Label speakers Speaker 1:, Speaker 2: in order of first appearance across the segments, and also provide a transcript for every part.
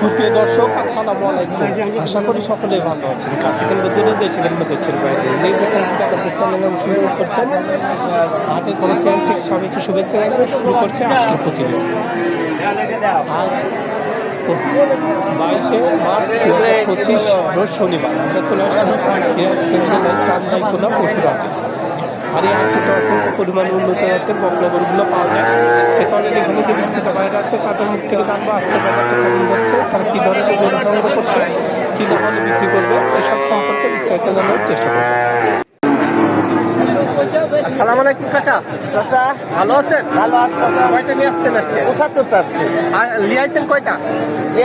Speaker 1: সুপ্রিয় দর্শক, আসসালামু আলাইকুম। আশা করি সকলেই ভালো আছেন। কাছে কিন্তু দূরে দেশে কিন্তু দেশের বাইরে যে যেখান থেকে আমাদের চ্যানেলে শুরু করছেন। হাটের কোনো চ্যানেল থেকে সবাইকে শুভেচ্ছা জানিয়ে শুরু করছে আজকের প্রতিদিন আজ বাইশে মার্চ পঁচিশ রোজ শনিবার। আমরা চলে আসছি চান্দাইকোনা পশুর হাটে আর এই হাটটিতে অসংখ্য পরিমাণ উন্নত জাতের বংলাগরগুলো পাওয়া যায়। এতে অনেক এখানে যে বিক্রেত বাইরে আছে তাদের মুখ থেকে জানব আজকে কেমন যাচ্ছে, তারা কী ধরনের গরু সংগ্রহ করছে, কী দামে বিক্রি করবে, এসব সম্পর্কে বিস্তারিত জানার চেষ্টা করব। আসসালামু আলাইকুম কাকা।
Speaker 2: চাচা
Speaker 1: ভালো আছেন?
Speaker 2: ভালো আছে
Speaker 1: কয়টা নিয়ে আসছেন আজকে?
Speaker 2: পঁচাত্তর চাচ্ছে।
Speaker 1: আর লিয়াইছেন কয়টা?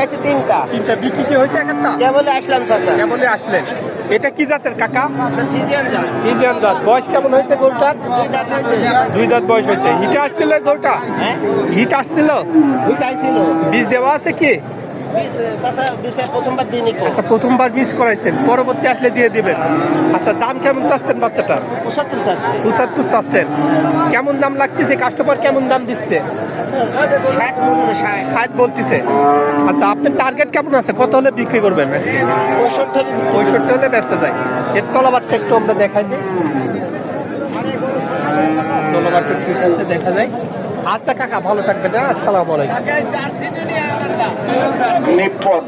Speaker 2: আছে তিনটা।
Speaker 1: তিনটা। বিক্রি কি হয়েছে একটা
Speaker 2: কে বলে আসলাম চাচা।
Speaker 1: কেমনে আসলেন। এটা কি জাতের কাকা?
Speaker 2: ফিজিয়ান যান
Speaker 1: ইন্ডিয়ান জাত। বয়স কেমন হয়েছে গরুটার?
Speaker 2: দুই দাঁত হয়েছে।
Speaker 1: দুই দাঁত বয়স হয়েছে। হিট আসছিল গরুটা?
Speaker 2: হ্যাঁ।
Speaker 1: হিট আসছিল?
Speaker 2: দুইটাই ছিল
Speaker 1: বীজ দেওয়া আছে কি? আচ্ছা প্রথমবার বীজ করাইছেন পরবর্তী আসলে দিয়ে দিবেন। আচ্ছা দাম কেমন চাচ্ছেন বাচ্চাটা
Speaker 2: পঁচাত্তর চাচ্ছে।
Speaker 1: পঁচাত্তর চাচ্ছেন। কেমন দাম লাগতেছে? কাস্টমার কেমন দাম দিচ্ছে?
Speaker 2: ষাট
Speaker 1: বলতেছে আচ্ছা আপনার টার্গেট কেমন আছে? কত হলে বিক্রি করবেন?
Speaker 2: পঁয়ষট্টি
Speaker 1: পঁয়ষট্টি হলে ব্যস্ত যায়। এর তলাবারটা একটু আমরা দেখাই দিই। তলাবারটা ঠিক আছে দেখা যায়। আচ্ছা কাকা ভালো থাকবেন হ্যাঁ? আসসালামু আলাইকুম।
Speaker 3: নিপন।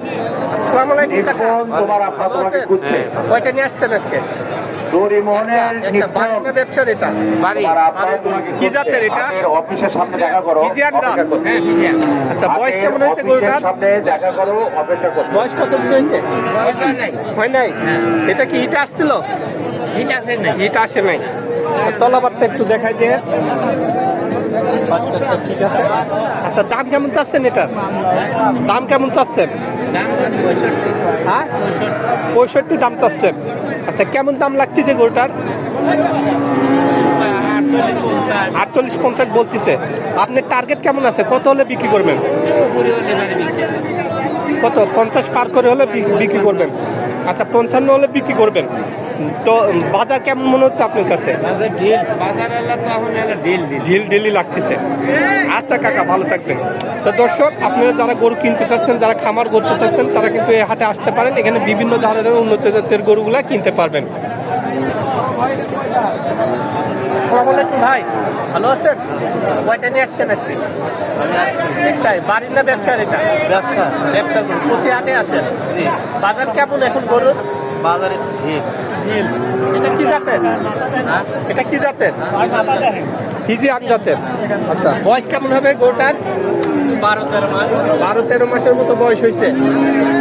Speaker 1: আসসালামু আলাইকুম কাকা।
Speaker 3: তোমার আপা তোমাকে খুঁজছে।
Speaker 1: কয়টা নিয়ে আসছেন আজকে?
Speaker 3: করো।
Speaker 1: আচ্ছা বয়স কেমন হয়েছে গরুটার?
Speaker 3: সামনে দেখা করো অপেক্ষা করো।
Speaker 1: বয়স কত দিন হয়েছে হয় নাই। এটা কি ইট আসছিল? ইট আসে নাই। আচ্ছা, তলাবারটা একটু দেখাই দিয়ে। বাচ্চাটা ঠিক আছে? আচ্ছা দাম কেমন চাচ্ছেন এটার দাম কেমন চাচ্ছেন? হ্যাঁ? পঁয়ষট্টি দাম চাচ্ছেন। আচ্ছা কেমন দাম লাগতেছে গরুটার? আটচল্লিশ পঞ্চাশ বলতেছে। আপনার টার্গেট কেমন আছে? কত হলে বিক্রি করবেন? কত? পঞ্চাশ পার করে হলে বিক্রি করবেন। আচ্ছা পঞ্চান্ন হলে বিক্রি করবেন। তো বাজার কেমন মনে হচ্ছে আপনার কাছে? ঢিল ঢিলি লাগতেছে। আচ্ছা কাকা ভালো থাকবেন। তো দর্শক আপনারা যারা গরু কিনতে চাচ্ছেন যারা খামার করতে চাচ্ছেন তারা কিন্তু এই হাটে আসতে পারেন। এখানে বিভিন্ন ধরনের উন্নত জাতের গরুগুলা কিনতে পারবেন। আসসালামু আলাইকুম ভাই। ভালো আছেন? কয়টা নিয়ে আসছেন আজকে? একটাই বাড়ির না ব্যবসার এটা? ব্যবসা। ব্যবসা প্রতি হাটে আসেন? বাজার কেমন এখন গরুর?
Speaker 4: বাজারে ঢিল।
Speaker 1: ঢিল। এটা কি জাতের? এটা কি জাতের? হিজি আন জাতের। আচ্ছা বয়স কেমন হবে গরুটার?
Speaker 4: বারো তেরো মাস।
Speaker 1: বারো তেরো মাসের মতো বয়স হয়েছে।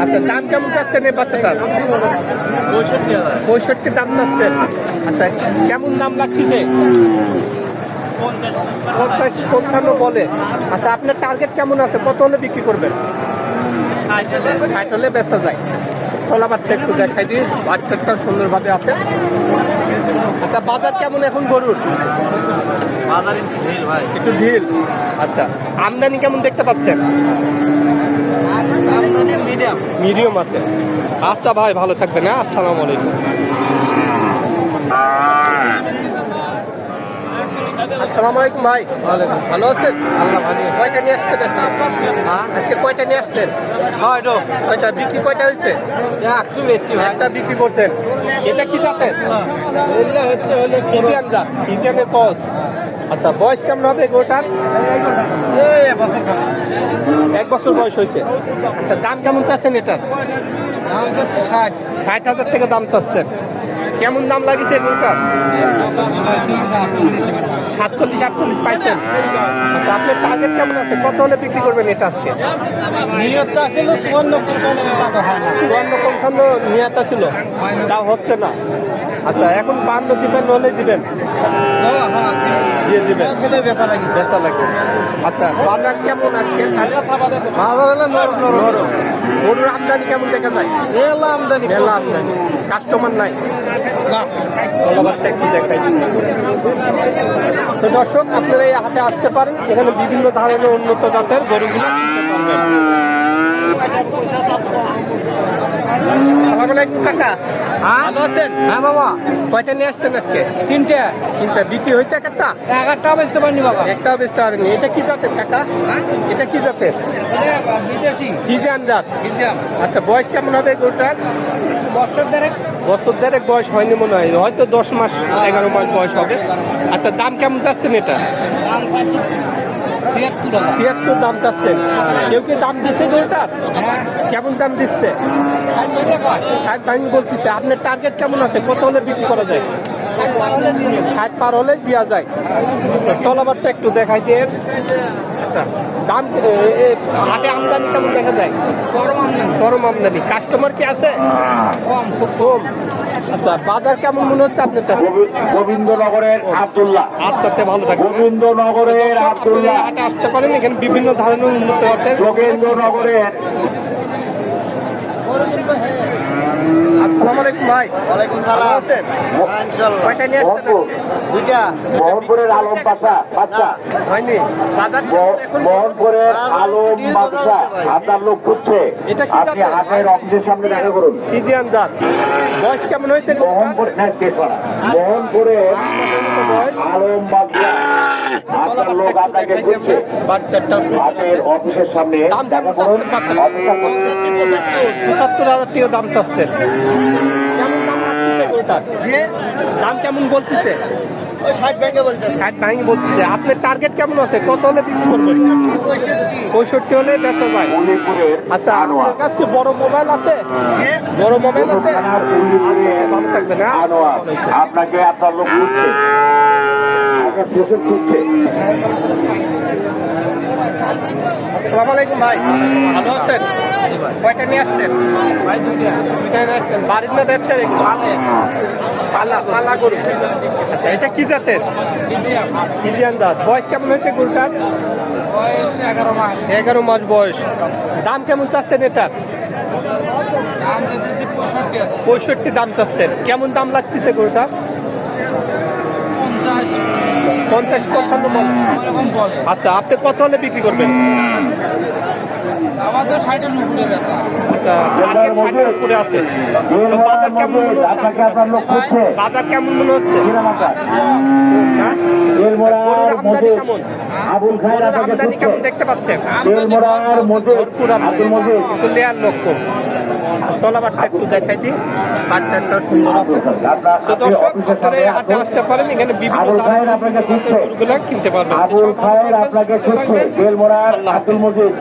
Speaker 1: আচ্ছা দাম কেমন চাচ্ছেন এই বাচ্চাটার?
Speaker 4: পঁয়ষট্টি
Speaker 1: পঁয়ষট্টি দাম চাচ্ছেন। আচ্ছা কেমন দাম লাগতেছে? পঞ্চাশ পঞ্চান্ন বলে। আচ্ছা আপনার টার্গেট কেমন আছে? কত হলে বিক্রি করবেন? ষাট হলে বেচা যায়। তলাবারটা একটু দেখাই দিই। বাচ্চাটা সুন্দরভাবে আছে। আচ্ছা বাজার কেমন এখন গরুর?
Speaker 4: বাজারে ঠিক ভাই।
Speaker 1: একটু ঢিল? আচ্ছা আমদানি কেমন দেখতে পাচ্ছেন?
Speaker 4: মিডিয়াম
Speaker 1: মিডিয়াম আছে। আচ্ছা ভাই ভালো থাকবেন হ্যাঁ? আসসালামু আলাইকুম। আসসালামু আলাইকুম ভাই। ভালো আছেন? আল্লাহ ভালো কয়টা নিয়ে আসছেন? আজকে আজকে কয়টা নিয়ে আসছেন? কয়টা বিক্রি কয়টা হয়েছে?
Speaker 2: একটা
Speaker 1: বিক্রি করছেন। এটা কি জাতের?
Speaker 2: এগুলো হচ্ছে হলে
Speaker 1: ফিজিয়ান জাত? ফিজিয়ানের কস? আচ্ছা বয়স কেমন হবে গোটার এক বছর বয়স হয়েছে। আচ্ছা দাম কেমন চাচ্ছেন এটার?
Speaker 2: দাম চাচ্ছে ষাট।
Speaker 1: ষাট হাজার টাকা দাম চাচ্ছেন। কেমন দাম লাগিয়েছে গরুটার? সাতচল্লিশ আটচল্লিশ পাইছেন। আচ্ছা আপনার টার্গেট কেমন আছে? কত হলে বিক্রি করবেন এটা আজকে?
Speaker 2: নিয়তটা ছিল সুবর্ণ কুসন্ন তা হয় না।
Speaker 1: পঞ্চান্ন নিয়াতা ছিল তাও হচ্ছে না। আচ্ছা এখন বান্ন দিবেন হলে দিবেন। দিয়ে দিবেন?
Speaker 2: বেচা লাগি
Speaker 1: বেচা লাগবে। আচ্ছা বাজার কেমন আজকে?
Speaker 2: বাজার? হলে নরম নরম।
Speaker 1: নরম। গরুর আমদানি কেমন দেখা যায়?
Speaker 2: মেলা আমদানি
Speaker 1: মেলা আমদানি। কাস্টমার নাই?
Speaker 2: না।
Speaker 1: ধন্যবাদটা একটু দেখাই তো দর্শক আপনারা এই হাটে আসতে পারেন। এখানে বিভিন্ন ধরনের উন্নত জাতের গরুগুলো কিনতে পারবেন। সালাম আলাইকুম কাকা। কাকা ভালো আছেন? হ্যাঁ বাবা। কয়টা নিয়ে আসছেন আজকে? তিনটা। তিনটা। বিক্রি হয়েছে একটা?
Speaker 2: এগারোটা বেচতে পারিনি বাবা।
Speaker 1: একটা বেচতে পারেনি। এটা কি জাতের কাকা? এটা কি জাতের?
Speaker 2: বিদেশি।
Speaker 1: জাত। আচ্ছা বয়স কেমন হবে গরুটার?
Speaker 2: বছর দেড়েক।
Speaker 1: বছর দেড়েক বয়স হয়নি মনে হয়। হয়তো দশ মাস এগারো মাস বয়স হবে। আচ্ছা দাম কেমন চাচ্ছেন এটা?
Speaker 2: দাম ছিয়াত্তর
Speaker 1: দাম চাচ্ছেন কেউ কি দাম দিচ্ছে গরুটা?
Speaker 2: হ্যাঁ।
Speaker 1: কেমন দাম দিচ্ছে?
Speaker 2: ষাট
Speaker 1: ভাঙি বলতেছে। আপনার টার্গেট কেমন আছে? কত হলে বিক্রি করা যায়?
Speaker 2: ষাট
Speaker 1: পার হলে দেওয়া যায়। আচ্ছা তলাবারটা একটু দেখাই দিয়ে। আচ্ছা দাম হাটে আমদানি কেমন দেখা যায়?
Speaker 2: চরম আমদানি।
Speaker 1: চরম আমদানি। কাস্টমার কি আছে?
Speaker 2: কম।
Speaker 1: খুব কম। আচ্ছা বাজার কেমন মনে হচ্ছে আপনার কাছে?
Speaker 3: গোবি- গোবিন্দনগরের আব্দুল্লাহ।
Speaker 1: আচ্ছা আচ্ছা ভালো থাকবে
Speaker 3: গোবিন্দনগরের আব্দুল্লাহ।
Speaker 1: হাটে আসতে পারেন এখানে বিভিন্ন ধরনের উন্নত জাতের
Speaker 3: যোগেন্দ্রনগরের
Speaker 1: আসসালামু আলাইকুম ভাই।
Speaker 4: ওয়ালাইকুম সালাম।
Speaker 1: আছেন?
Speaker 4: হ্যাঁ,
Speaker 1: কয়টা নিয়ে আসছেন
Speaker 4: দুইটা।
Speaker 3: মোহনপুরের আলম পাশা বাচ্চা
Speaker 1: হয়নি। বাজার
Speaker 3: মোহনপুরের আলম বাদশা আপনার লোক খুঁজছে।
Speaker 1: এটা কি
Speaker 3: আপনি? হাটের অফিসের সামনে দেখা করুন।
Speaker 1: বয়স কেমন হয়েছে?
Speaker 3: মোহনপুর না
Speaker 1: বয়স।
Speaker 3: আলম বাদশা আপনার লোক আপনাকে খুঁজছে। হাটের অফিসের সামনে দেখা করুন।
Speaker 1: পঁচাত্তর হাজার টাকা। দাম চাচ্ছেন। দাম লাগতেছে গরুটার দাম কেমন বলতেছে?
Speaker 4: ওই ষাট ব্যাংকে বলতে
Speaker 1: ষাট ভাঙি বলতেছে। আপনার টার্গেট কেমন আছে? কত হলে বিক্রি করবেন?
Speaker 4: পঁয়ষট্টি।
Speaker 1: হলে বেচা যায়। আচ্ছা আপনার কাছে কি বড় মোবাইল আছে? বড় মোবাইল আছে? আচ্ছা ভালো থাকবেন হ্যাঁ?
Speaker 3: আপনাকে আপনার লোক
Speaker 1: আসসালামু আলাইকুম ভাই। ভালো আছেন? কয়টা নিয়ে আসছেন? ভাই দুইটা। দুইটা নিয়ে আসছেন। বাড়ির না ব্যবসা রেখে পালা পালা গরু। আচ্ছা এটা কি জাতের? ইন্ডিয়ান জাত। বয়স কেমন হয়েছে গরুটার?
Speaker 2: বয়স এগারো মাস।
Speaker 1: এগারো মাস বয়স। দাম কেমন চাচ্ছেন এটার
Speaker 2: পঁয়ষট্টি।
Speaker 1: দাম চাচ্ছেন। কেমন দাম লাগতেছে গরুটা?
Speaker 2: পঞ্চাশ।
Speaker 1: পঞ্চাশ পঞ্চান্ন আচ্ছা আপনি কত হলে বিক্রি করবেন?
Speaker 2: আমার তো ষাটের উপরে বেচা
Speaker 1: আচ্ছা টার্গেট ষাটের উপরে আছে। তো বাজার কেমন মনে হচ্ছে?
Speaker 3: আপনাকে
Speaker 1: আপনার
Speaker 3: আপনার লোক
Speaker 1: কাছে?
Speaker 3: খুঁজছে
Speaker 1: বাজার কেমন মনে হচ্ছে?
Speaker 3: হিরামাতা
Speaker 1: না
Speaker 3: তেলমোড়ার
Speaker 1: গরুর আমদানি কেমন?
Speaker 3: আবুল খায়ের
Speaker 1: গরুর
Speaker 3: আপনাকে
Speaker 1: আমদানি কেমন দেখতে পাচ্ছেন? ভরপুর আমদানি কিন্তু লেয়ার লোক আচ্ছা, তলাবারটা একটু দেখাই দিই। বাচ্চাটা সুন্দর আছে। তো দর্শক আপনারা এই হাটে আসতে পারেন। এখানে বিভিন্ন গরুগুলা কিনতে পারবেন।
Speaker 3: আবুল খায়ের আপনাকে আব্দুল মজুদ